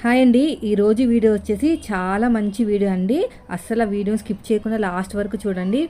Hi అండి. ఈరోజు video వచ్చేసి చాలా మంచి వీడియో అండి. అస్సలు వీడియో స్కిప్ చేయకుండా లాస్ట్ వరకు చూడండి.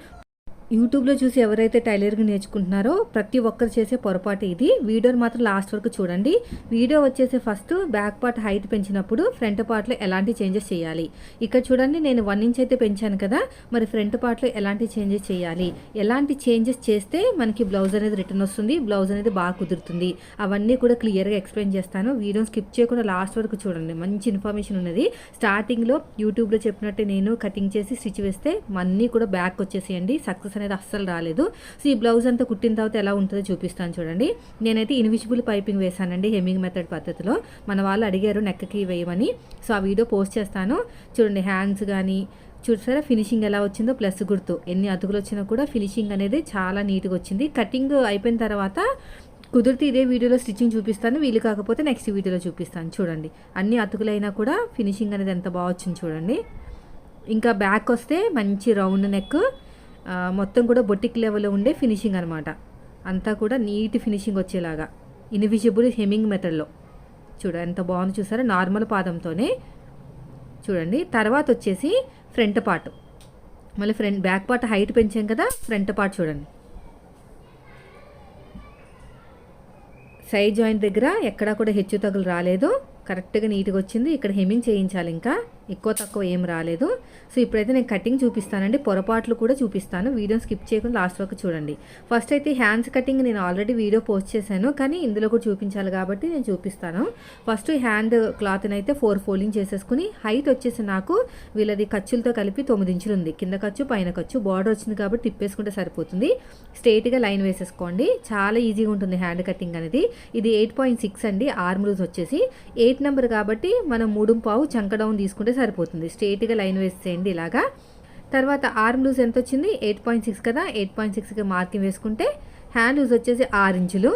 యూట్యూబ్లో చూసి ఎవరైతే టైలరింగ్ నేర్చుకుంటున్నారో ప్రతి ఒక్కరు చేసే పొరపాటు ఇది. వీడియోని మాత్రం లాస్ట్ వరకు చూడండి. వీడియో వచ్చేసి ఫస్ట్ బ్యాక్ పార్ట్ హైట్ పెంచినప్పుడు ఫ్రంట్ పార్ట్లో ఎలాంటి చేంజెస్ చేయాలి? ఇక్కడ చూడండి నేను వన్ ఇంచ్ అయితే పెంచాను కదా. మరి ఫ్రంట్ పార్ట్లో ఎలాంటి చేంజెస్ చేయాలి? ఎలాంటి చేంజెస్ చేస్తే మనకి బ్లౌజ్ అనేది రిటర్న్ వస్తుంది బ్లౌజ్ అనేది బాగా కుదురుతుంది. అవన్నీ కూడా క్లియర్గా ఎక్స్ప్లెయిన్ చేస్తాను. వీడియో స్కిప్ చేయకుండా లాస్ట్ వరకు చూడండి. మంచి ఇన్ఫర్మేషన్ ఉన్నది. స్టార్టింగ్లో యూట్యూబ్లో చెప్పినట్టే నేను కటింగ్ చేసి స్టిచ్ వేస్తే అన్నీ కూడా బ్యాక్ వచ్చేసేయండి. సక్సెస్ అనేది అస్సలు రాలేదు. సో ఈ బ్లౌజ్ అంతా కుట్టిన తర్వాత ఎలా ఉంటుందో చూపిస్తాను చూడండి. నేనైతే ఇన్విజిబుల్ పైపింగ్ వేసానండి హెమ్మింగ్ మెథడ్ పద్ధతిలో. మన వాళ్ళు అడిగారు నెక్కకి వేయమని. సో ఆ వీడియో పోస్ట్ చేస్తాను. చూడండి హ్యాండ్స్ కానీ చూసారా ఫినిషింగ్ ఎలా వచ్చిందో ప్లస్ గుర్తు. ఎన్ని అతుకులు వచ్చినా కూడా ఫినిషింగ్ అనేది చాలా నీట్గా వచ్చింది. కటింగ్ అయిపోయిన తర్వాత కుదిరితే ఇదే వీడియోలో స్టిచ్చింగ్ చూపిస్తాను. వీలు కాకపోతే నెక్స్ట్ వీడియోలో చూపిస్తాను. చూడండి అన్ని అతుకులైనా కూడా ఫినిషింగ్ అనేది ఎంత బాగా వచ్చింది చూడండి. ఇంకా బ్యాక్ వస్తే మంచి రౌండ్ నెక్ మొత్తం కూడా బొటిక్ లెవెల్లో ఉండే ఫినిషింగ్ అనమాట అంతా కూడా నీట్ ఫినిషింగ్ వచ్చేలాగా. ఇన్విజిబుల్ హెమింగ్ మెథడ్లో చూడ ఎంత బాగుంది చూసారా? నార్మల్ పాదంతోనే. చూడండి తర్వాత వచ్చేసి ఫ్రంట్ పార్ట్ మళ్ళీ ఫ్రంట్ బ్యాక్ పార్ట్ హైట్ పెంచాం కదా ఫ్రంట్ పార్ట్ చూడండి. సైడ్ జాయింట్ దగ్గర ఎక్కడా కూడా హెచ్చు తగులు రాలేదు. కరెక్ట్గా నీట్గా వచ్చింది. ఇక్కడ హెమింగ్ చేయించాలి ఇంకా. ఎక్కువ తక్కువ ఏం రాలేదు. సో ఇప్పుడైతే నేను కటింగ్ చూపిస్తానండి. పొరపాట్లు కూడా చూపిస్తాను. వీడియో స్కిప్ చేయకుండా లాస్ట్ వరకు చూడండి. ఫస్ట్ అయితే హ్యాండ్స్ కటింగ్ నేను ఆల్రెడీ వీడియో పోస్ట్ చేశాను. కానీ ఇందులో కూడా చూపించాలి కాబట్టి నేను చూపిస్తాను. ఫస్ట్ హ్యాండ్ క్లాత్ని అయితే ఫోర్ ఫోల్డింగ్ చేసేసుకుని హైట్ వచ్చేసి నాకు వీళ్ళది ఖర్చులతో కలిపి తొమ్మిది ఇంచులు ఉంది. కింద ఖర్చు పైన ఖర్చు బార్డర్ వచ్చింది కాబట్టి తిప్పేసుకుంటే సరిపోతుంది. స్ట్రైట్గా లైన్ వేసేసుకోండి. చాలా ఈజీగా ఉంటుంది హ్యాండ్ కటింగ్ అనేది. ఇది ఎయిట్ పాయింట్ సిక్స్ అండి. ఆర్మ్ లూజ్ వచ్చేసి. ఎయిట్ నెంబర్ కాబట్టి మనం మూడు పావు చంక డౌన్ తీసుకుంటే సరిపోతుంది. స్ట్రేట్గా లైన్ వేసేయండి ఇలాగా. తర్వాత ఆర్మ్ లూజ్ ఎంత వచ్చింది ఎయిట్ పాయింట్ సిక్స్ కదా? ఎయిట్ పాయింట్ సిక్స్కి మార్కింగ్ వేసుకుంటే హ్యాండ్ లూజ్ వచ్చేసి ఆరు ఇంచులు.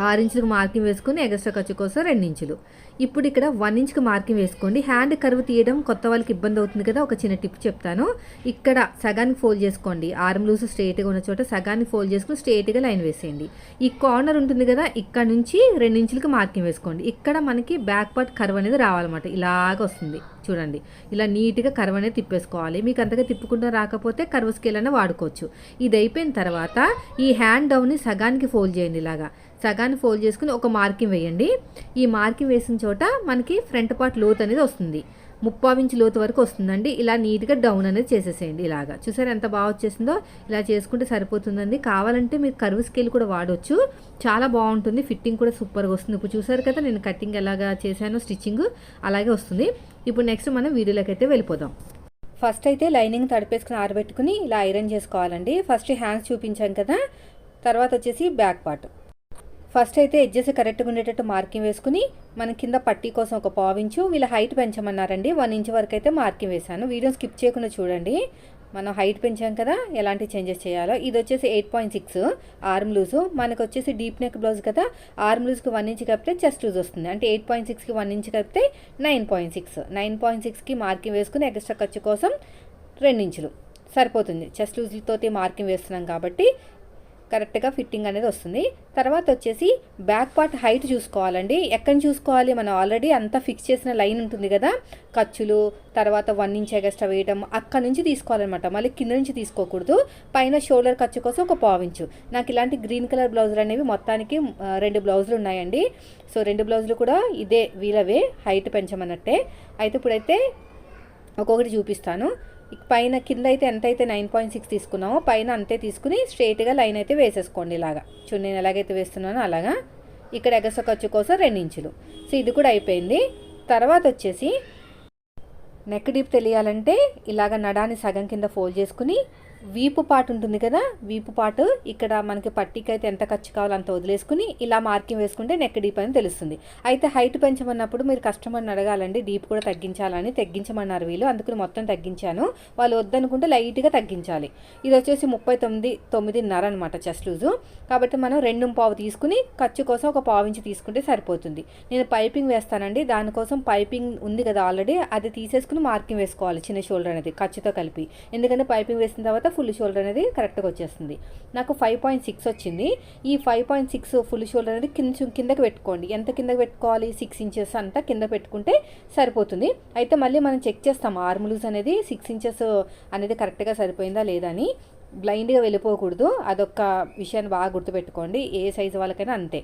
ఆరు ఇంచులకు మార్కింగ్ వేసుకుని ఎగస్ట్రా ఖర్చు కోసం రెండు ఇంచులు. ఇప్పుడు ఇక్కడ వన్ ఇంచ్కి మార్కింగ్ వేసుకోండి. హ్యాండ్ కరువు తీయడం కొత్త వాళ్ళకి ఇబ్బంది అవుతుంది కదా ఒక చిన్న టిప్ చెప్తాను. ఇక్కడ సగానికి ఫోల్డ్ చేసుకోండి. ఆర్మ్ లూస్ స్ట్రేట్గా ఉన్న చోట సగానికి ఫోల్డ్ చేసుకుని స్ట్రేట్గా లైన్ వేసేయండి. ఈ కార్నర్ ఉంటుంది కదా ఇక్కడ నుంచి రెండు ఇంచులకి మార్కింగ్ వేసుకోండి. ఇక్కడ మనకి బ్యాక్ పార్ట్ కర్వ్ అనేది రావాలన్నమాట. ఇలాగ వస్తుంది. చూడండి. ఇలా నీట్గా కర్వ్ అనేది తిప్పేసుకోవాలి. మీకు అంతగా తిప్పుకుంటూ రాకపోతే కర్వ్ స్కేల్ అనేది వాడుకోవచ్చు. ఇది అయిపోయిన తర్వాత ఈ హ్యాండ్ డౌన్ని సగానికి ఫోల్డ్ చేయండి ఇలాగా. సగాన్ని ఫోల్డ్ చేసుకుని ఒక మార్కింగ్ వేయండి. ఈ మార్కింగ్ వేసిన చోట మనకి ఫ్రంట్ పార్ట్ లోత్ అనేది వస్తుంది. ముప్పావు ఇంచు లోతు వరకు వస్తుందండి. ఇలా నీట్గా డౌన్ అనేది చేసేసేయండి ఇలాగా. చూసారు ఎంత బాగా వచ్చేసిందో? ఇలా చేసుకుంటే సరిపోతుందండి. కావాలంటే మీరు కరువు స్కేల్ కూడా వాడవచ్చు చాలా బాగుంటుంది. ఫిట్టింగ్ కూడా సూపర్గా వస్తుంది. ఇప్పుడు చూసారు కదా నేను కటింగ్ ఎలాగా చేశానో స్టిచ్చింగ్ అలాగే వస్తుంది. ఇప్పుడు నెక్స్ట్ మనం వీడియోలోకి అయితే వెళ్ళిపోదాం. ఫస్ట్ అయితే లైనింగ్ తడిపేసుకుని ఆరబెట్టుకుని ఇలా ఐరన్ చేసుకోవాలండి. ఫస్ట్ హ్యాండ్స్ చూపించాం కదా తర్వాత వచ్చేసి బ్యాక్ పార్ట్. ఫస్ట్ అయితే ఎడ్జెస్ కరెక్ట్గా ఉండేటట్టు మార్కింగ్ వేసుకుని మన కింద పట్టీ కోసం ఒక పావించు వీళ్ళ హైట్ పెంచమన్నారండి. వన్ ఇంచ్ వరకు అయితే మార్కింగ్ వేశాను. వీడియో స్కిప్ చేయకుండా చూడండి. మనం హైట్ పెంచాం కదా ఎలాంటి చేంజెస్ చేయాలో. ఇది వచ్చేసి eight point six arm loose మనకు వచ్చేసి డీప్ నెక్ బ్లౌజ్ కదా ఆర్మ్ లూజ్కి వన్ ఇంచ్ కలిపితే చెస్ట్ లూజ్ వస్తుంది. అంటే ఎయిట్ పాయింట్ సిక్స్కి వన్ ఇంచ్ కలిపితే nine point six nine point సిక్స్కి మార్కింగ్ వేసుకుని ఎక్స్ట్రా ఖర్చు కోసం రెండించులు సరిపోతుంది. చెస్ట్ లూజ్లతోటి మార్కింగ్ వేస్తున్నాం కాబట్టి కరెక్ట్గా ఫిట్టింగ్ అనేది వస్తుంది. తర్వాత వచ్చేసి బ్యాక్ పార్ట్ హైట్ చూసుకోవాలండి. ఎక్కడ చూసుకోవాలి? మనం ఆల్రెడీ అంతా ఫిక్స్ చేసిన లైన్ ఉంటుంది కదా? ఖర్చులు తర్వాత వన్ ఇంచ్ ఎగస్ట్రా వేయడం అక్కడ నుంచి తీసుకోవాలన్నమాట. మళ్ళీ కింద నుంచి తీసుకోకూడదు. పైన షోల్డర్ ఖర్చు కోసం ఒక పావించు నాకు ఇలాంటి గ్రీన్ కలర్ బ్లౌజులు అనేవి మొత్తానికి రెండు బ్లౌజులు ఉన్నాయండి. సో రెండు బ్లౌజులు కూడా ఇదే వీలవే హైట్ పెంచమన్నట్టే. అయితే ఇప్పుడైతే ఒక్కొక్కటి చూపిస్తాను. పైన కింద అయితే ఎంత అయితే నైన్ పాయింట్ సిక్స్ తీసుకున్నామో పైన అంతే తీసుకుని స్ట్రైట్గా లైన్ అయితే వేసేసుకోండి ఇలాగా. చూడండి నేను ఎలాగైతే వేస్తున్నానో అలాగా. ఇక్కడ ఎగస ఖర్చు కోసం రెండించులు సో ఇది కూడా అయిపోయింది. తర్వాత వచ్చేసి నెక్ డీప్ తెలియాలంటే ఇలాగ నడాన్ని సగం కింద ఫోల్డ్ చేసుకుని వీపు పాటు ఉంటుంది కదా వీపు పాటు ఇక్కడ మనకి పట్టీకి అయితే ఎంత ఖర్చు కావాలో అంత వదిలేసుకుని ఇలా మార్కింగ్ వేసుకుంటే నెక్ డీప్ అని తెలుస్తుంది. అయితే హైట్ పెంచమన్నప్పుడు మీరు కస్టమర్ని అడగాలండి డీప్ కూడా తగ్గించాలని తగ్గించమన్నారు వీళ్ళు అందుకని మొత్తం తగ్గించాను. వాళ్ళు వద్దనుకుంటే లైట్గా తగ్గించాలి. ఇది వచ్చేసి ముప్పై తొమ్మిది తొమ్మిదిన్నర అనమాట చెస్ట్ లూజు కాబట్టి మనం రెండు పావు తీసుకుని ఖర్చు కోసం ఒక పావు ఇంచి తీసుకుంటే సరిపోతుంది. నేను పైపింగ్ వేస్తానండి దానికోసం పైపింగ్ ఉంది కదా ఆల్రెడీ అది తీసేసుకుని మార్కింగ్ వేసుకోవాలి చిన్న షోల్డర్ అనేది ఖర్చుతో కలిపి. ఎందుకంటే పైపింగ్ వేసిన తర్వాత ఫుల్ షోల్డర్ అనేది కరెక్ట్గా వచ్చేస్తుంది. నాకు ఫైవ్ పాయింట్ సిక్స్ వచ్చింది. ఈ five point six full shoulder అనేది కొంచెం కిందకి పెట్టుకోండి. ఎంత కిందకి పెట్టుకోవాలి? సిక్స్ ఇంచెస్ అంతా కింద పెట్టుకుంటే సరిపోతుంది. అయితే మళ్ళీ మనం చెక్ చేస్తాం. ఆర్మ్ లూజ్ అనేది సిక్స్ ఇంచెస్ అనేది కరెక్ట్గా సరిపోయిందా లేదా అని. బ్లైండ్గా వెళ్ళిపోకూడదు. అదొక విషయాన్ని బాగా గుర్తుపెట్టుకోండి. ఏ సైజు వాళ్ళకైనా అంతే.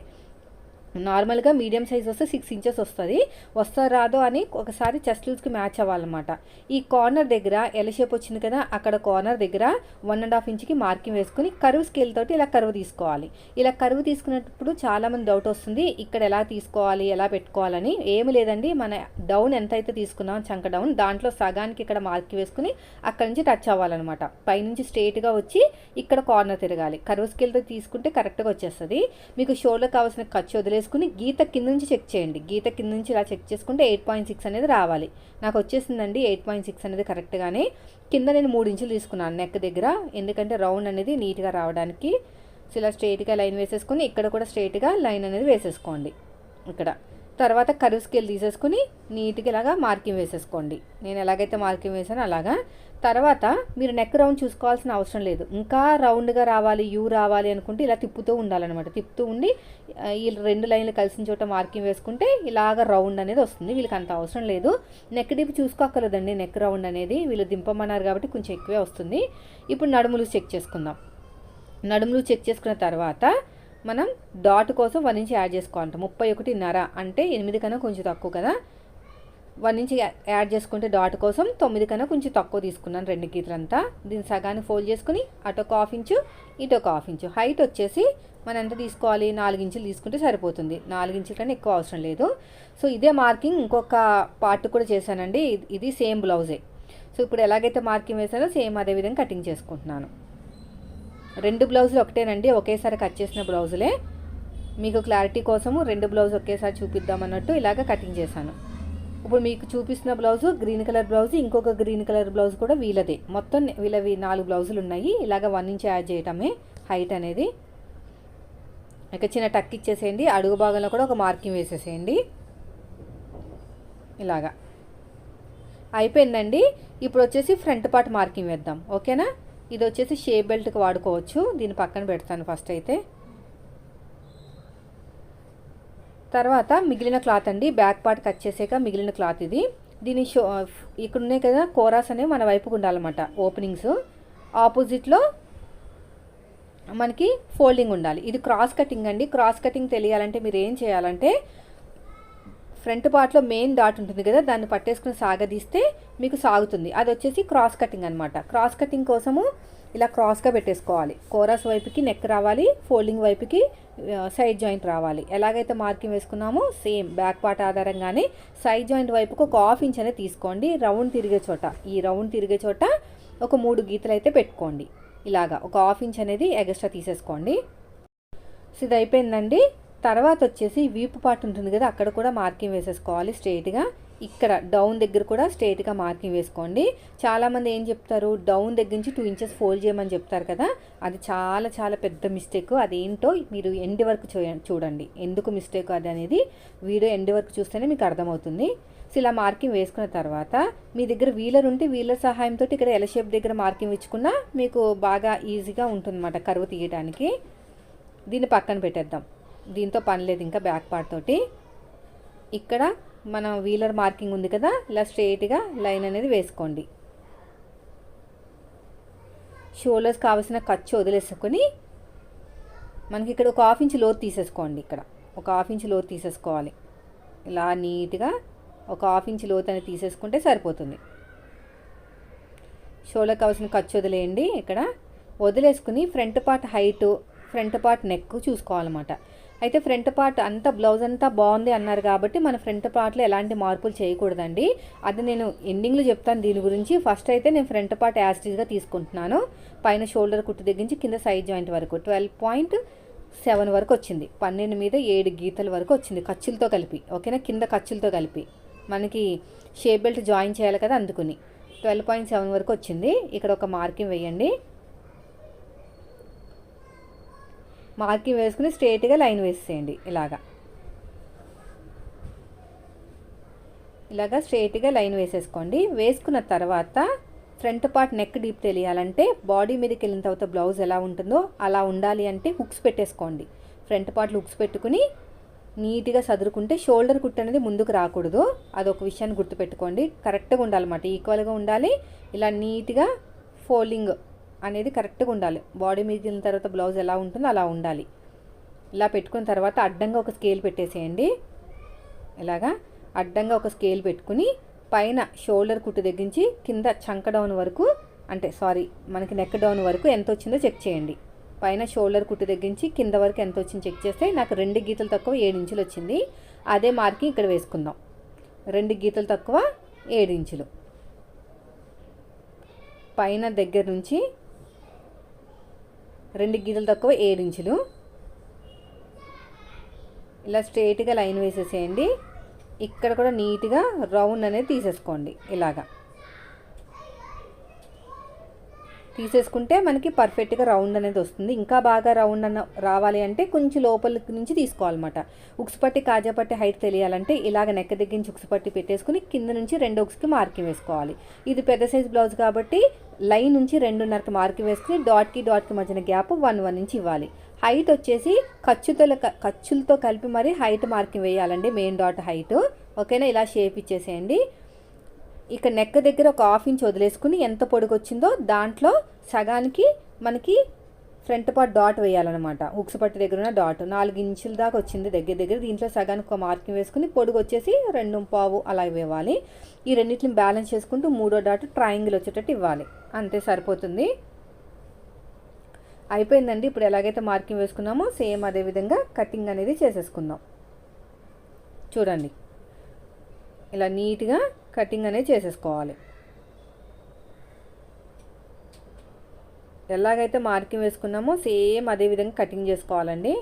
నార్మల్గా మీడియం సైజ్ వస్తే సిక్స్ ఇంచెస్ వస్తుంది. వస్తా రాదో అని ఒకసారి చెస్ట్ లూజ్కి మ్యాచ్ అవ్వాలన్నమాట. ఈ కార్నర్ దగ్గర ఎల షేప్ వచ్చింది కదా అక్కడ కార్నర్ దగ్గర వన్ అండ్ హాఫ్ ఇంచ్కి మార్కింగ్ వేసుకుని కరువు స్కేల్ తోటి ఇలా కరువు తీసుకోవాలి. ఇలా కరువు తీసుకున్నప్పుడు చాలామంది డౌట్ వస్తుంది ఇక్కడ ఎలా తీసుకోవాలి ఎలా పెట్టుకోవాలని. ఏమి లేదండి మన డౌన్ ఎంత అయితే తీసుకున్నాం చంక డౌన్ దాంట్లో సగానికి ఇక్కడ మార్కింగ్ వేసుకుని అక్కడ నుంచి టచ్ అవ్వాలన్నమాట. పైనుంచి స్ట్రేట్గా వచ్చి ఇక్కడ కార్నర్ తిరగాలి. కరువు స్కేల్తో తీసుకుంటే కరెక్ట్గా వచ్చేస్తుంది. మీకు షోల్డర్ కావాల్సిన ఖర్చు తీసుకుని గీత కింద నుంచి చెక్ చేయండి. గీత కింద నుంచి ఇలా చెక్ చేసుకుంటే ఎయిట్ పాయింట్ సిక్స్ అనేది రావాలి. నాకు వచ్చేసిందండి ఎయిట్ పాయింట్ సిక్స్ అనేది కరెక్ట్గానే కింద నేను మూడు ఇంచులు తీసుకున్నాను నెక్ దగ్గర. ఎందుకంటే రౌండ్ అనేది నీట్గా రావడానికి. సో ఇలా స్ట్రైట్గా లైన్ వేసేసుకుని ఇక్కడ కూడా స్ట్రైట్గా లైన్ అనేది వేసేసుకోండి. ఇక్కడ. తర్వాత కరువు స్కేల్ తీసేసుకుని నీట్గా ఇలాగా మార్కింగ్ వేసేసుకోండి. నేను ఎలాగైతే మార్కింగ్ వేసానో అలాగా తర్వాత మీరు నెక్ రౌండ్ చూసుకోవాల్సిన అవసరం లేదు. ఇంకా రౌండ్గా రావాలి యూ రావాలి అనుకుంటే ఇలా తిప్పుతూ ఉండాలన్నమాట. తిప్పుతూ ఉండి ఈ రెండు లైన్లు కలిసిన చోట మార్కింగ్ వేసుకుంటే ఇలాగ రౌండ్ అనేది వస్తుంది. వీళ్ళకి అంత అవసరం లేదు. నెక్ డిప్ చూసుకోక్కర్లేదండి. నెక్ రౌండ్ అనేది వీళ్ళు దింపమన్నారు కాబట్టి కొంచెం ఎక్కువే వస్తుంది. ఇప్పుడు నడుములు చెక్ చేసుకుందాం. నడుములు చెక్ చేసుకున్న తర్వాత మనం డాట్ కోసం వన్ ఇంచ్ యాడ్ చేసుకోవాలంట. ముప్పై ఒకటిన్నర అంటే ఎనిమిది కన్నా కొంచెం తక్కువ కదా. వన్ ఇంచ్ యా- యాడ్ చేసుకుంటే డాట్ కోసం తొమ్మిది కన్నా కొంచెం తక్కువ తీసుకున్నాను రెండు గీతలంతా. దీన్ని సగాన్ని ఫోల్డ్ చేసుకుని అటు ఒక హాఫ్ ఇంచు ఇటు ఒక హాఫ్ ఇంచు. హైట్ వచ్చేసి మనం ఎంత తీసుకోవాలి? నాలుగు ఇంచులు తీసుకుంటే సరిపోతుంది. నాలుగు ఇంచుల కన్నా ఎక్కువ అవసరం లేదు. సో ఇదే మార్కింగ్ ఇంకొక పార్ట్ కూడా చేశానండి. ఇది- ఇది సేమ్ బ్లౌజే. సో ఇప్పుడు ఎలాగైతే మార్కింగ్ వేసానో సేమ్ అదే విధంగా కటింగ్ చేసుకుంటున్నాను. రెండు బ్లౌజులు ఒకటేనండి. ఒకేసారి కట్ చేసిన బ్లౌజులే. మీకు క్లారిటీ కోసము రెండు బ్లౌజ్ ఒకేసారి చూపిద్దాం అన్నట్టు ఇలాగ కటింగ్ చేశాను. ఇప్పుడు మీకు చూపిస్తున్న బ్లౌజు గ్రీన్ కలర్ బ్లౌజ్ ఇంకొక గ్రీన్ కలర్ బ్లౌజ్ కూడా వీళ్ళదే. మొత్తం వీళ్ళవి నాలుగు బ్లౌజులు ఉన్నాయి. ఇలాగ వన్ ఇంచ్ యాడ్ చేయటమే హైట్ అనేది. ఇక చిన్న టక్ ఇచ్చేసేయండి. అడుగు భాగంలో కూడా ఒక మార్కింగ్ వేసేసేయండి. ఇలాగా. అయిపోయిందండి. ఇప్పుడు వచ్చేసి ఫ్రంట్ పార్ట్ మార్కింగ్ వేద్దాం. ఓకేనా ఇది వచ్చేసి షేప్ బెల్ట్కి వాడుకోవచ్చు. దీన్ని పక్కన పెడతాను ఫస్ట్ అయితే. తర్వాత మిగిలిన క్లాత్ అండి బ్యాక్ పార్ట్ కట్ చేసాక మిగిలిన క్లాత్ ఇది. దీని షో ఇక్కడ ఉన్నాయి కదా కోరాస్ అనేవి మన వైపుకు ఉండాలన్నమాట ఓపెనింగ్స్. ఆపోజిట్లో మనకి ఫోల్డింగ్ ఉండాలి. ఇది క్రాస్ కటింగ్ అండి. క్రాస్ కటింగ్ తెలియాలంటే మీరు ఏం చేయాలంటే ఫ్రంట్ పార్ట్లో మెయిన్ డాట్ ఉంటుంది కదా దాన్ని పట్టేసుకుని సాగదీస్తే మీకు సాగుతుంది. అది వచ్చేసి క్రాస్ కటింగ్ అనమాట క్రాస్ కటింగ్ కోసము ఇలా క్రాస్గా పెట్టేసుకోవాలి. కోరస్ వైపుకి నెక్ రావాలి ఫోల్డింగ్ వైపుకి సైడ్ జాయింట్ రావాలి. ఎలాగైతే మార్కింగ్ వేసుకున్నామో సేమ్ బ్యాక్ పార్ట్ ఆధారంగానే సైడ్ జాయింట్ వైపుకి ఒక హాఫ్ ఇంచ్ అనేది తీసుకోండి. రౌండ్ తిరిగే చోట ఈ రౌండ్ తిరిగే చోట ఒక మూడు గీతలు అయితే పెట్టుకోండి. ఇలాగా ఒక హాఫ్ ఇంచ్ అనేది ఎగస్ట్రా తీసేసుకోండి. సో ఇది అయిపోయిందండి. తర్వాత వచ్చేసి వీపు పార్ట్ ఉంటుంది కదా అక్కడ కూడా మార్కింగ్ వేసేసుకోవాలి స్ట్రైట్గా ఇక్కడ డౌన్ దగ్గర కూడా స్ట్రైట్గా మార్కింగ్ వేసుకోండి. చాలామంది ఏం చెప్తారు? డౌన్ దగ్గర నుంచి టూ ఇంచెస్ ఫోల్డ్ చేయమని చెప్తారు కదా? అది చాలా చాలా పెద్ద మిస్టేక్ అదేంటో మీరు ఎండ్ వరకు చూడండి. ఎందుకు మిస్టేక్ అది అనేది వీడియో ఎండ్ వరకు చూస్తేనే మీకు అర్థమవుతుంది. సో ఇలా మార్కింగ్ వేసుకున్న తర్వాత మీ దగ్గర వీలర్ ఉంటే వీలర్ సహాయంతో ఇక్కడ ఎల్ షేప్ దగ్గర మార్కింగ్ ఇచ్చుకున్నా మీకు బాగా ఈజీగా ఉంటుందన్నమాట కరువు తీయడానికి దీన్ని పక్కన పెట్టేద్దాం. దీంతో పని లేదు ఇంకా బ్యాక్ పార్ట్ తోటి. ఇక్కడ మన వీలర్ మార్కింగ్ ఉంది కదా ఇలా స్ట్రేట్గా లైన్ అనేది వేసుకోండి. షోల్డర్స్ కావాల్సిన ఖర్చు వదిలేసుకొని మనకి ఇక్కడ ఒక హాఫ్ ఇంచ్ లోతు తీసేసుకోండి ఇక్కడ. ఒక హాఫ్ ఇంచ్ లోతు తీసేసుకోవాలి. ఇలా నీట్గా ఒక హాఫ్ ఇంచ్ లోతు అనేది తీసేసుకుంటే సరిపోతుంది. షోల్డర్ కావాల్సిన ఖర్చు వదిలేయండి ఇక్కడ. వదిలేసుకుని front part height front part neck చూసుకోవాలన్నమాట. అయితే ఫ్రంట్ పార్ట్ అంతా బ్లౌజ్ అంతా బాగుంది అన్నారు కాబట్టి మన ఫ్రంట్ పార్ట్లో ఎలాంటి మార్పులు చేయకూడదండి. అది నేను ఎండింగ్లో చెప్తాను దీని గురించి. ఫస్ట్ అయితే నేను ఫ్రంట్ పార్ట్ యాస్టీజ్గా తీసుకుంటున్నాను. పైన షోల్డర్ కుట్టు దగ్గర కింద సైడ్ జాయింట్ వరకు ట్వెల్వ్ పాయింట్ సెవెన్ వరకు వచ్చింది. పన్నెండు మీద ఏడు గీతల వరకు వచ్చింది ఖర్చులతో కలిపి. ఓకేనా? కింద ఖర్చులతో కలిపి. మనకి షేప్ బెల్ట్ జాయిన్ చేయాలి కదా అందుకుని. ట్వెల్వ్ పాయింట్ సెవెన్ వరకు వచ్చింది. ఇక్కడ ఒక మార్కింగ్ వేయండి. మార్కింగ్ వేసుకుని స్ట్రేట్గా లైన్ వేసేయండి ఇలాగా. ఇలాగా స్ట్రేట్గా లైన్ వేసేసుకోండి. వేసుకున్న తర్వాత ఫ్రంట్ పార్ట్ నెక్ డీప్ తెలియాలంటే బాడీ మీదకి వెళ్ళిన తర్వాత బ్లౌజ్ ఎలా ఉంటుందో అలా ఉండాలి అంటే హుక్స్ పెట్టేసుకోండి. ఫ్రంట్ పార్ట్లు హుక్స్ పెట్టుకుని నీట్గా సదురుకుంటే షోల్డర్ కుట్ అనేది ముందుకు రాకూడదు. అదొక విషయాన్ని గుర్తుపెట్టుకోండి. కరెక్ట్గా ఉండాలన్నమాట ఈక్వల్గా ఉండాలి. ఇలా నీట్గా ఫోల్డింగ్ అనేది కరెక్ట్గా ఉండాలి. బాడీ మీదకి తర్వాత బ్లౌజ్ ఎలా ఉంటుందో అలా ఉండాలి. ఇలా పెట్టుకున్న తర్వాత అడ్డంగా ఒక స్కేల్ పెట్టేసేయండి. ఇలాగా అడ్డంగా ఒక స్కేల్ పెట్టుకుని పైన షోల్డర్ కుట్టు దగ్గరించి కింద చంక డౌన్ వరకు అంటే సారీ మనకి నెక్ డౌన్ వరకు ఎంత వచ్చిందో చెక్ చేయండి. పైన షోల్డర్ కుట్టు దగ్గరించి కింద వరకు ఎంత వచ్చిందో చెక్ చేస్తే నాకు రెండు గీతలు తక్కువ ఏడు ఇంచులు వచ్చింది. అదే మార్కింగ్ ఇక్కడ వేసుకుందాం. రెండు గీతలు తక్కువ ఏడు ఇంచులు. పైన దగ్గర నుంచి రెండు గీతలు తక్కువ ఏడు ఇంచులు. ఇలా స్ట్రేట్గా లైన్ వేసేసేయండి. ఇక్కడ కూడా నీట్గా రౌండ్ అనేది తీసేసుకోండి ఇలాగా. తీసేసుకుంటే మనకి పర్ఫెక్ట్గా రౌండ్ అనేది వస్తుంది. ఇంకా బాగా రౌండ్ అన్న రావాలి అంటే కొంచెం లోపల నుంచి తీసుకోవాలన్నమాట. ఉక్సుపట్టి కాజాపట్టి హైట్ తెలియాలంటే ఇలాగ నెక్క దగ్గర నుంచి ఉక్స్ పట్టి పెట్టేసుకుని కింద నుంచి రెండు ఉక్స్కి మార్కింగ్ వేసుకోవాలి. ఇది పెద్ద సైజ్ బ్లౌజ్ కాబట్టి లైన్ నుంచి రెండున్నరకి మార్కింగ్ వేసుకుని డాట్కి డాట్కి మధ్యన గ్యాప్ వన్ వన్ నుంచి ఇవ్వాలి. హైట్ వచ్చేసి ఖర్చుతో ఖర్చులతో కలిపి మరి హైట్ మార్కింగ్ వేయాలండి మెయిన్ డాట్ హైట్ ఓకేనా? ఇలా షేప్ ఇచ్చేసేయండి. ఇక నెక్క దగ్గర ఒక హాఫ్ ఇంచ్ వదిలేసుకుని ఎంత పొడుగు వచ్చిందో దాంట్లో సగానికి మనకి ఫ్రంట్ పార్ట్ డాట్ వేయాలన్నమాట. ఉక్స్ పట్టు దగ్గర ఉన్న డాట్. నాలుగు ఇంచుల దాకా వచ్చింది దగ్గర దగ్గర. దీంట్లో సగానికి ఒక మార్కింగ్ వేసుకుని పొడుగు వచ్చేసి రెండు పావు అలా ఇవ్వాలి. ఈ రెండింటిని బ్యాలెన్స్ చేసుకుంటూ మూడో డాట్ ట్రయాంగిల్ వచ్చేటట్టు ఇవ్వాలి. అంతే సరిపోతుంది. అయిపోయిందండి. ఇప్పుడు ఎలాగైతే మార్కింగ్ వేసుకున్నామో సేమ్ అదే విధంగా కటింగ్ అనేది చేసేసుకుందాం. చూడండి. ఇలా నీట్గా కటింగ్ అనేది చేసేసుకోవాలి. ఎలాగైతే మార్కింగ్ వేసుకున్నామో సేమ్ అదే విధంగా కటింగ్ చేసుకోవాలండి.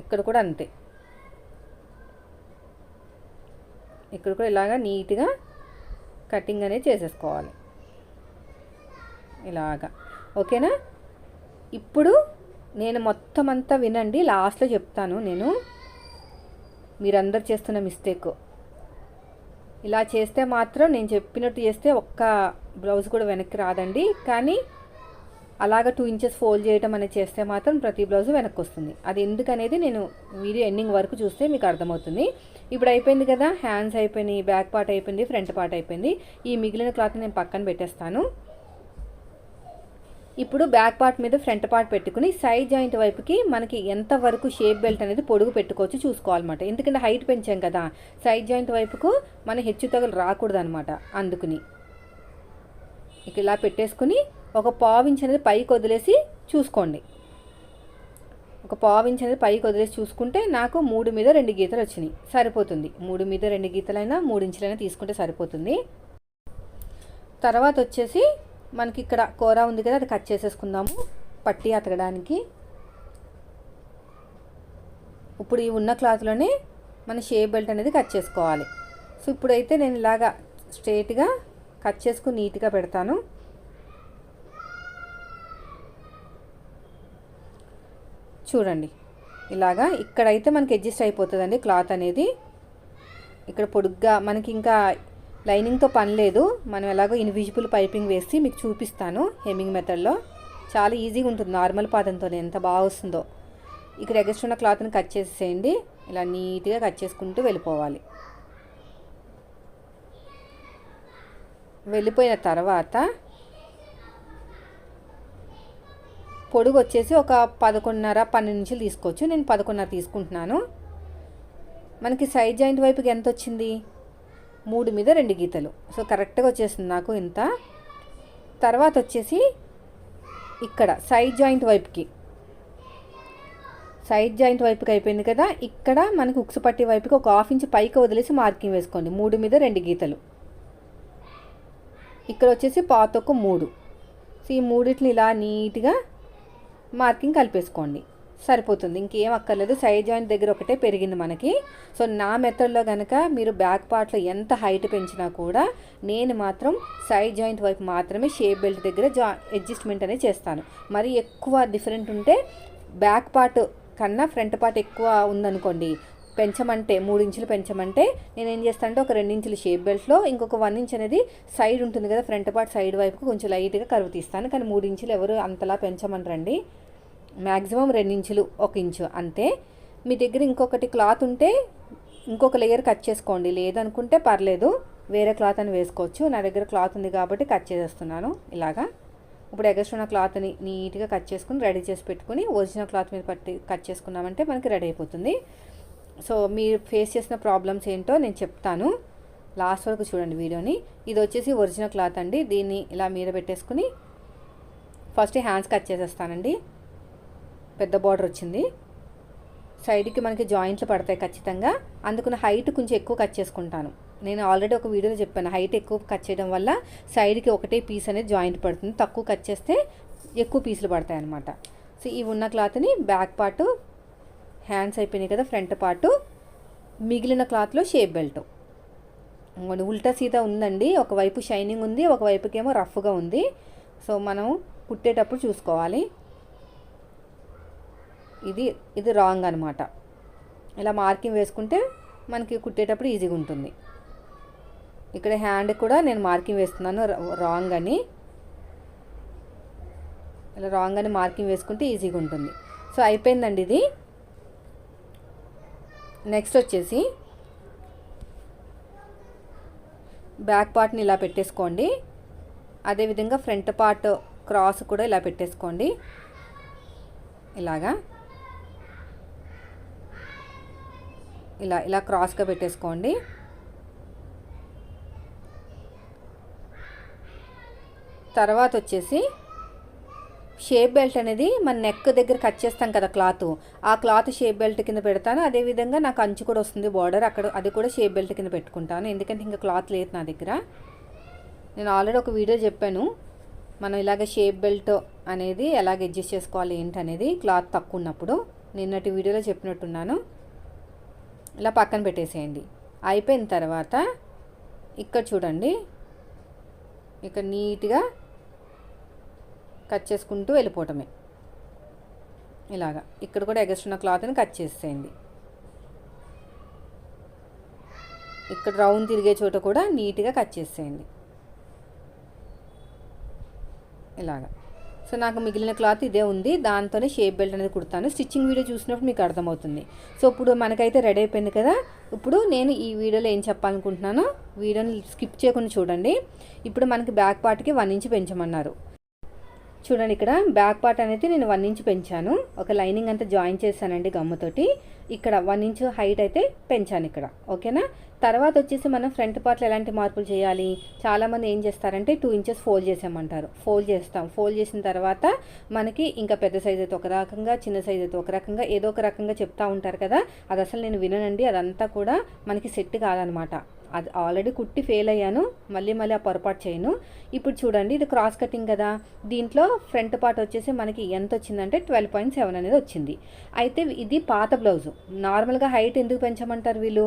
ఇక్కడ కూడా అంతే. ఇక్కడ కూడా ఇలాగా నీట్గా కటింగ్ అనేది చేసేసుకోవాలి. ఇలాగా. ఓకేనా? ఇప్పుడు నేను మొత్తం అంతా వినండి. లాస్ట్లో చెప్తాను నేను. మీరందరు చేస్తున్న మిస్టేక్. ఇలా చేస్తే మాత్రం నేను చెప్పినట్టు చేస్తే ఒక్క బ్లౌజ్ కూడా వెనక్కి రాదండి. కానీ అలాగ టూ ఇంచెస్ ఫోల్డ్ చేయడం అనేది చేస్తే మాత్రం ప్రతి బ్లౌజ్ వెనక్కి వస్తుంది అది ఎందుకనేది నేను వీడియో ఎండింగ్ వరకు చూస్తే మీకు అర్థమవుతుంది. ఇప్పుడు అయిపోయింది కదా హ్యాండ్స్ అయిపోయినాయి బ్యాక్ పార్ట్ అయిపోయింది ఫ్రంట్ పార్ట్ అయిపోయింది. ఈ మిగిలిన క్లాత్ నేను పక్కన పెట్టేస్తాను. ఇప్పుడు బ్యాక్ పార్ట్ మీద ఫ్రంట్ పార్ట్ పెట్టుకుని సైడ్ జాయింట్ వైపుకి మనకి ఎంత వరకు షేప్ బెల్ట్ అనేది పొడుగు పెట్టుకోవచ్చు చూసుకోవాలన్నమాట. ఎందుకంటే హైట్ పెంచాం కదా సైడ్ జాయింట్ వైపుకు మన హెచ్చు తగులు రాకూడదు అనమాట అందుకుని. ఇక ఇలా పెట్టేసుకుని ఒక పావు ఇంచ్ అనేది పైకి వదిలేసి చూసుకోండి. ఒక పావు ఇంచ్ అనేది పైకి వదిలేసి చూసుకుంటే నాకు మూడు మీద రెండు గీతలు వచ్చినాయి సరిపోతుంది. మూడు మీద రెండు గీతలైనా మూడు ఇంచులైనా తీసుకుంటే సరిపోతుంది. తర్వాత వచ్చేసి మనకి ఇక్కడ కూర ఉంది కదా అది కట్ చేసేసుకుందాము. పట్టి అతకడానికి. ఇప్పుడు ఈ ఉన్న క్లాత్లోనే మన షేప్ బెల్ట్ అనేది కట్ చేసుకోవాలి. సో ఇప్పుడైతే నేను ఇలాగా స్ట్రైట్గా కట్ చేసుకుని నీట్గా పెడతాను. చూడండి. ఇలాగా ఇక్కడైతే మనకి అడ్జస్ట్ అయిపోతుందండి క్లాత్ అనేది. ఇక్కడ పొడుగ్గా మనకి ఇంకా లైనింగ్తో పని లేదు. మనం ఎలాగో ఇన్విజిబుల్ పైపింగ్ వేసి మీకు చూపిస్తాను హెమ్మింగ్ మెథడ్లో. చాలా ఈజీగా ఉంటుంది నార్మల్ పాదంతో ఎంత బాగా వస్తుందో. ఇక్కడ ఎగస్ట్ ఉన్న క్లాత్ని కట్ చేసేయండి ఇలా నీట్గా కట్ చేసుకుంటూ వెళ్ళిపోవాలి. వెళ్ళిపోయిన తర్వాత పొడుగు వచ్చేసి ఒక పదకొండున్నర పన్నెండు నుంచి తీసుకోవచ్చు. నేను పదకొండున్నర తీసుకుంటున్నాను. మనకి సైడ్ జాయింట్ వైపుకి ఎంత వచ్చింది? మూడు మీద రెండు గీతలు. సో కరెక్ట్గా వచ్చేసింది నాకు ఇంత. తర్వాత వచ్చేసి ఇక్కడ సైడ్ జాయింట్ వైపుకి. సైడ్ జాయింట్ వైపుకి అయిపోయింది కదా. ఇక్కడ మనకి ఉక్సు పట్టి వైపుకి ఒక హాఫ్ ఇంచ్ పైకి వదిలేసి మార్కింగ్ వేసుకోండి. మూడు మీద రెండు గీతలు. ఇక్కడ వచ్చేసి పాతొక్క మూడు. సో ఈ మూడిట్ని ఇలా నీట్గా మార్కింగ్ కలిపేసుకోండి. సరిపోతుంది. ఇంకేం అక్కర్లేదు. సైడ్ జాయింట్ దగ్గర ఒకటే పెరిగింది మనకి. సో నా మెథడ్లో కనుక మీరు బ్యాక్ పార్ట్లో ఎంత హైట్ పెంచినా కూడా నేను మాత్రం సైడ్ జాయింట్ వైపు మాత్రమే షేప్ బెల్ట్ దగ్గర జా అడ్జస్ట్మెంట్ అనేది చేస్తాను. మరి ఎక్కువ డిఫరెంట్ ఉంటే బ్యాక్ పార్ట్ కన్నా ఫ్రంట్ పార్ట్ ఎక్కువ ఉందనుకోండి పెంచమంటే మూడు ఇంచులు పెంచమంటే నేను ఏం చేస్తాను అంటే ఒక రెండు ఇంచులు షేప్ బెల్ట్లో ఇంకొక వన్ ఇంచ్ అనేది సైడ్ ఉంటుంది కదా ఫ్రంట్ పార్ట్ సైడ్ వైపుకు కొంచెం లైట్గా కరువు తీస్తాను. కానీ మూడు ఇంచులు ఎవరు అంతలా పెంచమనరండి. మ్యాక్సిమం రెండించులు ఒక ఇంచు అంతే. మీ దగ్గర ఇంకొకటి క్లాత్ ఉంటే ఇంకొక లేయర్ కట్ చేసుకోండి. లేదనుకుంటే పర్లేదు వేరే క్లాత్ అని వేసుకోవచ్చు. నా దగ్గర క్లాత్ ఉంది కాబట్టి కట్ చేసేస్తున్నాను ఇలాగా. ఇప్పుడు ఎగస్ట్రా క్లాత్ని నీట్గా కట్ చేసుకుని రెడీ చేసి పెట్టుకుని ఒరిజినల్ క్లాత్ మీద పట్టి కట్ చేసుకున్నామంటే మనకి రెడీ అయిపోతుంది. సో మీరు ఫేస్ చేసిన ప్రాబ్లమ్స్ ఏంటో నేను చెప్తాను. లాస్ట్ వరకు చూడండి వీడియోని. ఇది వచ్చేసి ఒరిజినల్ క్లాత్ అండి. దీన్ని ఇలా మీద పెట్టేసుకుని ఫస్ట్ హ్యాండ్స్ కట్ చేసేస్తానండి. పెద్ద బార్డర్ వచ్చింది. సైడ్కి మనకి జాయింట్లు పడతాయి ఖచ్చితంగా. అందుకున్న హైట్ కొంచెం ఎక్కువ కట్ చేసుకుంటాను. నేను ఆల్రెడీ ఒక వీడియోలో చెప్పాను హైట్ ఎక్కువ కట్ చేయడం వల్ల సైడ్కి ఒకటే పీస్ అనేది జాయింట్ పడుతుంది. తక్కువ కట్ చేస్తే ఎక్కువ పీసులు పడతాయి అనమాట సో ఈ ఉన్న క్లాత్ని బ్యాక్ పార్టు హ్యాండ్స్ అయిపోయినాయి కదా ఫ్రంట్ పార్టు మిగిలిన క్లాత్లో షేప్ బెల్ట్ ఉల్టా సీత ఉందండి. ఒకవైపు షైనింగ్ ఉంది ఒకవైపుకేమో రఫ్గా ఉంది. సో మనం కుట్టేటప్పుడు చూసుకోవాలి. ఇది ఇది రాంగ్ అనమాట ఇలా మార్కింగ్ వేసుకుంటే మనకి కుట్టేటప్పుడు ఈజీగా ఉంటుంది. ఇక్కడ హ్యాండ్ కూడా నేను మార్కింగ్ వేస్తున్నాను రాంగ్ అని. ఇలా రాంగ్ అని మార్కింగ్ వేసుకుంటే ఈజీగా ఉంటుంది. సో అయిపోయిందండి ఇది. నెక్స్ట్ వచ్చేసి బ్యాక్ పార్ట్ని ఇలా పెట్టేసుకోండి. అదేవిధంగా ఫ్రంట్ పార్ట్ క్రాస్ కూడా ఇలా పెట్టేసుకోండి. ఇలాగా. ఇలా ఇలా క్రాస్గా పెట్టేసుకోండి. తర్వాత వచ్చేసి షేప్ బెల్ట్ అనేది మన నెక్ దగ్గర కట్ చేస్తాం కదా క్లాత్ ఆ క్లాత్ షేప్ బెల్ట్ కింద పెడతాను. అదేవిధంగా నాకు అంచు కూడా వస్తుంది బార్డర్ అక్కడ అది కూడా షేప్ బెల్ట్ కింద పెట్టుకుంటాను. ఎందుకంటే ఇంకా క్లాత్ లేదు నా దగ్గర. నేను ఆల్రెడీ ఒక వీడియో చెప్పాను. మనం ఇలాగ షేప్ బెల్ట్ అనేది ఎలాగ అడ్జస్ట్ చేసుకోవాలి ఏంటనేది క్లాత్ తక్కువ ఉన్నప్పుడు. నిన్నటి వీడియోలో చెప్పినట్టున్నాను. ఇలా పక్కన పెట్టేసేయండి. అయిపోయిన తర్వాత ఇక్కడ చూడండి. ఇక్కడ నీట్గా కట్ చేసుకుంటూ వెళ్ళిపోవటమే. ఇలాగా. ఇక్కడ కూడా ఎగస్ట్రున్న క్లాత్ని కట్ చేసేయండి ఇక్కడ రౌండ్ తిరిగే చోట కూడా నీట్గా కట్ చేసేయండి. ఇలాగా. సో నాకు మిగిలిన క్లాత్ ఇదే ఉంది. దాంతోనే షేప్ బెల్ట్ అనేది కుడతాను. స్టిచ్చింగ్ వీడియో చూసినప్పుడు మీకు అర్థమవుతుంది. సో ఇప్పుడు మనకైతే రెడీ అయిపోయింది కదా. ఇప్పుడు నేను ఈ వీడియోలో ఏం చెప్పాలనుకుంటున్నానో వీడియోని స్కిప్ చేయకుండా చూడండి. ఇప్పుడు మనకి బ్యాక్ పార్ట్కి వన్ ఇంచ్ పెంచమన్నారు. చూడండి ఇక్కడ బ్యాక్ పార్ట్ అనేది నేను వన్ ఇంచ్ పెంచాను. ఒక లైనింగ్ అంతా జాయిన్ చేశానండి గమ్ముతోటి. ఇక్కడ వన్ ఇంచ్ హైట్ అయితే పెంచాను ఇక్కడ. ఓకేనా తర్వాత వచ్చేసి మనం ఫ్రంట్ పార్ట్లో ఎలాంటి మార్పులు చేయాలి? చాలామంది ఏం చేస్తారంటే టూ ఇంచెస్ ఫోల్డ్ చేసామంటారు. ఫోల్డ్ చేస్తాం. ఫోల్డ్ చేసిన తర్వాత మనకి ఇంకా పెద్ద సైజ్ అయితే ఒక రకంగా చిన్న సైజ్ అయితే ఒక రకంగా ఏదో ఒక రకంగా చెప్తా ఉంటారు కదా? అది అసలు నేను విననండి. అదంతా కూడా మనకి సెట్ కాదనమాట. అది ఆల్రెడీ కుట్టి ఫెయిల్ అయ్యాను మళ్ళీ మళ్ళీ ఆ పొరపాటు చేయను. ఇప్పుడు చూడండి ఇది క్రాస్ కటింగ్ కదా. దీంట్లో ఫ్రంట్ పార్ట్ వచ్చేసి మనకి ఎంత వచ్చిందంటే ట్వెల్వ్ పాయింట్ సెవెన్ అనేది వచ్చింది. అయితే ఇది పాత బ్లౌజు. నార్మల్గా హైట్ ఎందుకు పెంచమంటారు వీళ్ళు?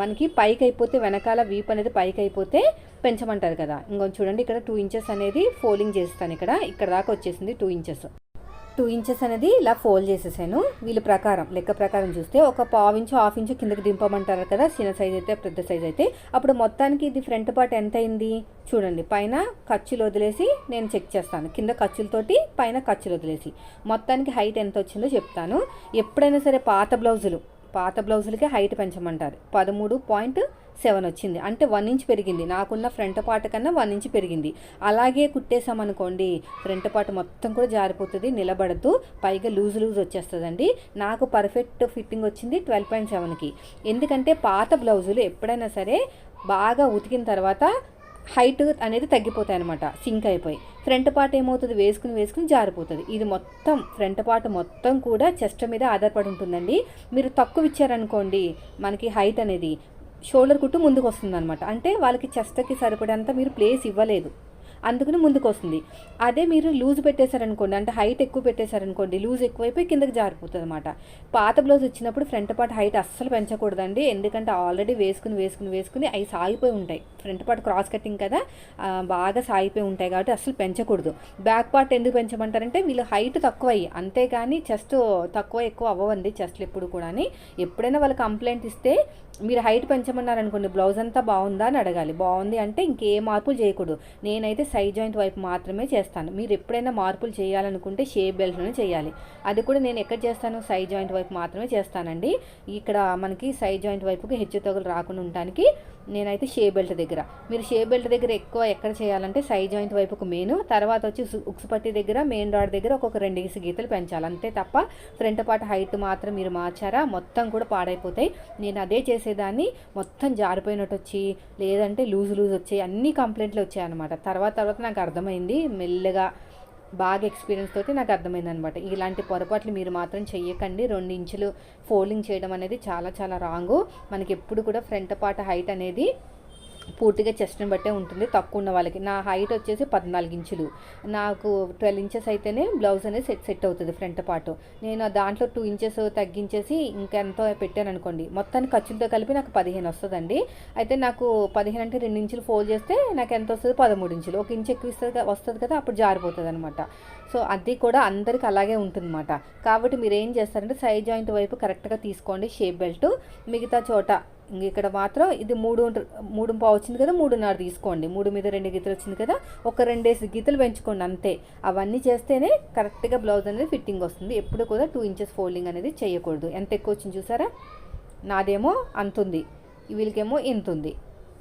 మనకి పైకి అయిపోతే వెనకాల వీప్ అనేది పైకి అయిపోతే పెంచమంటారు కదా. ఇంకొంచెం చూడండి ఇక్కడ టూ ఇంచెస్ అనేది ఫోల్డింగ్ చేస్తాను ఇక్కడ. ఇక్కడ దాకా వచ్చేసింది టూ ఇంచెస్ టూ ఇంచెస్ అనేది ఇలా ఫోల్డ్ చేసేసాను. వీళ్ళ ప్రకారం లెక్క ప్రకారం చూస్తే ఒక పావు ఇంచు హాఫ్ ఇంచు కిందకి దింపమంటారు కదా చిన్న సైజ్ అయితే పెద్ద సైజ్ అయితే. అప్పుడు మొత్తానికి ఇది ఫ్రంట్ పార్ట్ ఎంత అయింది? చూడండి పైన ఖర్చులు వదిలేసి నేను చెక్ చేస్తాను. కింద ఖర్చులతోటి పైన ఖర్చులు వదిలేసి. మొత్తానికి హైట్ ఎంత వచ్చిందో చెప్తాను. ఎప్పుడైనా సరే పాత బ్లౌజులు పాత బ్లౌజులకి హైట్ పెంచమంటారు. పదమూడు పాయింట్ సెవెన్ వచ్చింది. అంటే వన్ ఇంచ్ పెరిగింది. నాకున్న ఫ్రంట్ పార్ట్ కన్నా వన్ ఇంచ్ పెరిగింది. అలాగే కుట్టేసామనుకోండి ఫ్రంట్ పార్ట్ మొత్తం కూడా జారిపోతుంది నిలబడద్దు పైగా లూజ్ లూజ్ వచ్చేస్తుందండి. నాకు పర్ఫెక్ట్ ఫిట్టింగ్ వచ్చింది ట్వెల్వ్ పాయింట్ సెవెన్కి. ఎందుకంటే పాత బ్లౌజులు ఎప్పుడైనా సరే బాగా ఉతికిన తర్వాత హైట్ అనేది తగ్గిపోతాయి అనమాట సింక్ అయిపోయి. ఫ్రంట్ పార్ట్ ఏమవుతుంది? వేసుకుని వేసుకుని జారిపోతుంది. ఇది మొత్తం ఫ్రంట్ పార్ట్ మొత్తం కూడా చెస్ట్ మీద ఆధారపడి ఉంటుందండి. మీరు తక్కువ ఇచ్చారనుకోండి మనకి హైట్ అనేది షోల్డర్ కుట్టు ముందుకు వస్తుంది అనమాట అంటే వాళ్ళకి చెస్ట్కి సరిపడేంత మీరు ప్లేస్ ఇవ్వలేదు. అందుకని ముందుకు వస్తుంది అదే మీరు లూజ్ పెట్టేశారనుకోండి అంటే హైట్ ఎక్కువ పెట్టేశారనుకోండి లూజ్ ఎక్కువైపోయి కిందకి జారిపోతుంది అనమాట పాత బ్లౌజ్ వచ్చినప్పుడు ఫ్రంట్ పార్ట్ హైట్ అస్సలు పెంచకూడదండి. ఎందుకంటే ఆల్రెడీ వేసుకుని వేసుకుని వేసుకుని అవి సాగిపోయి ఉంటాయి. ఫ్రంట్ పార్ట్ క్రాస్ కటింగ్ కదా బాగా సాగిపోయి ఉంటాయి కాబట్టి అస్సలు పెంచకూడదు. బ్యాక్ పార్ట్ ఎందుకు పెంచమంటారంటే వీళ్ళు హైట్ తక్కువ అయ్యి అంతేగాని చెస్ట్ తక్కువ ఎక్కువ అవ్వవండి చెస్ట్లు ఎప్పుడు కూడా ఎప్పుడైనా వాళ్ళు కంప్లైంట్ ఇస్తే మీరు హైట్ పెంచమన్నారు అనుకోండి బ్లౌజ్ అంతా బాగుందా అని అడగాలి. బాగుంది అంటే ఇంకే మార్పులు చేయకూడదు. నేనైతే సైడ్ జాయింట్ వైపు మాత్రమే చేస్తాను. మీరు ఎప్పుడైనా మార్పులు చేయాలనుకుంటే షేప్ బెల్ట్లోనే చేయాలి. అది కూడా నేను ఎక్కడ చేస్తాను? సైడ్ జాయింట్ వైపు మాత్రమే చేస్తానండి. ఇక్కడ మనకి సైడ్ జాయింట్ వైపుకి హెచ్చు తగులు రాకుండా ఉండటానికి నేనైతే షే బెల్ట్ దగ్గర. మీరు షే బెల్ట్ దగ్గర ఎక్కువ ఎక్కడ చేయాలంటే సైడ్ జాయింట్ వైపుకు మెయిన్. తర్వాత వచ్చి ఉక్సు- పట్టి దగ్గర మెయిన్ రాడ్ దగ్గర ఒక్కొక్క రెండు గీసి గీతలు పెంచాలి. అంతే తప్ప ఫ్రంట్ పార్ట్ హైట్ మాత్రం మీరు మార్చారా మొత్తం కూడా పాడైపోతాయి. నేను అదే చేసేదాన్ని. మొత్తం జారిపోయినట్టు వచ్చి లేదంటే లూజ్ లూజ్ వచ్చాయి అన్ని కంప్లైంట్లు వచ్చాయన్నమాట. తర్వాత తర్వాత నాకు అర్థమైంది. మెల్లగా బాగా ఎక్స్పీరియన్స్ తోటి నాకు అర్థమైంది అనమాట ఇలాంటి పొరపాట్లు మీరు మాత్రం చెయ్యకండి. రెండు ఇంచులు ఫోల్డింగ్ చేయడం అనేది చాలా చాలా రాంగు మనకి ఎప్పుడు కూడా ఫ్రంట్ పార్ట్ హైట్ అనేది పూర్తిగా చెస్ట్ని బట్టే ఉంటుంది తక్కువ ఉన్న వాళ్ళకి. నా హైట్ వచ్చేసి పద్నాలుగు ఇంచులు. నాకు ట్వెల్వ్ ఇంచెస్ అయితేనే బ్లౌజ్ అనేది సెట్ సెట్ అవుతుంది ఫ్రంట్ పార్ట్. నేను దాంట్లో టూ ఇంచెస్ తగ్గించేసి ఇంకెంతో పెట్టాను అనుకోండి. మొత్తాన్ని ఖర్చులతో కలిపి నాకు పదిహేను వస్తుందండి. అయితే నాకు పదిహేను అంటే రెండు ఇంచులు ఫోల్డ్ చేస్తే నాకు ఎంత వస్తుంది? పదమూడు ఇంచులు. ఒక ఇంచు ఎక్కువ ఇస్తుంది వస్తుంది కదా అప్పుడు జారిపోతుంది అనమాట సో అది కూడా అందరికి అలాగే ఉంటుందన్నమాట. కాబట్టి మీరు ఏం చేస్తారంటే సైడ్ జాయింట్ వైపు కరెక్ట్గా తీసుకోండి షేప్ బెల్ట్. మిగతా చోట ఇక్కడ మాత్రం ఇది మూడు మూడు పావు వచ్చింది కదా మూడున్నర తీసుకోండి. మూడు మీద రెండు గీతలు వచ్చింది కదా ఒక రెండేసి గీతలు పెంచుకోండి అంతే. అవన్నీ చేస్తేనే కరెక్ట్గా బ్లౌజ్ అనేది ఫిట్టింగ్ వస్తుంది. ఎప్పుడు కూడా టూ ఇంచెస్ ఫోల్డింగ్ అనేది చేయకూడదు. ఎంత ఎక్కువ వచ్చింది చూసారా? నాదేమో అంతుంది. వీళ్ళకేమో ఇంత ఉంది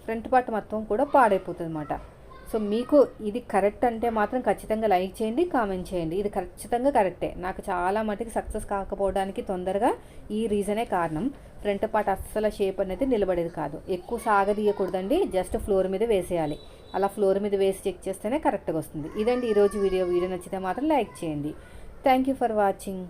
ఫ్రంట్ పార్ట్ మొత్తం కూడా పాడైపోతుంది అనమాట సో మీకు ఇది కరెక్ట్ అంటే మాత్రం ఖచ్చితంగా లైక్ చేయండి కామెంట్ చేయండి. ఇది ఖచ్చితంగా కరెక్టే. నాకు చాలా మటుకు సక్సెస్ కాకపోవడానికి తొందరగా ఈ రీజనే కారణం. ఫ్రంట్ పార్ట్ అస్సలు షేప్ అనేది నిలబడేది కాదు. ఎక్కువ సాగదీయకూడదండి జస్ట్ ఫ్లోర్ మీద వేసేయాలి. అలా ఫ్లోర్ మీద వేసి చెక్ చేస్తేనే కరెక్ట్గా వస్తుంది. ఇదండి ఈరోజు వీడియో. వీడియో నచ్చితే మాత్రం లైక్ చేయండి. Thank you for watching